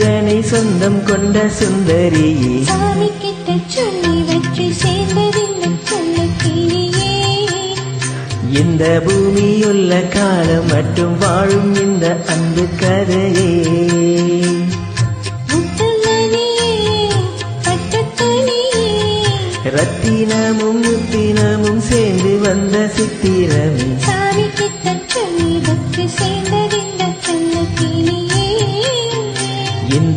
சந்திரனை சொந்தம் கொண்ட சுந்தரியே சாமி கிட்ட சொல்லி வச்சு சேர்ந்ததில்லை இந்த பூமியுள்ள காலம் மட்டும் வாழும் இந்த அன்பு கதையே. ரத்தினமும் முத்தினமும் சேர்ந்து வந்த சித்திரமே.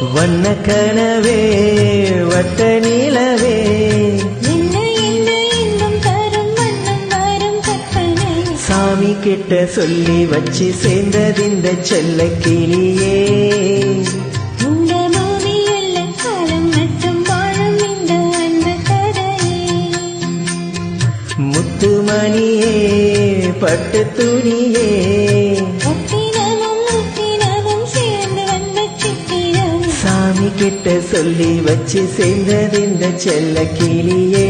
வண்ண கனவே வட்ட நிலவே. சாமி கிட்ட சொல்லி வச்சு சேர்ந்தது இந்த செல்ல கிளியே முத்துமணியே பட்டு துணியே. கிட்ட சொல்லி வச்சு சேர்ந்தது இந்த செல்ல கிளியே.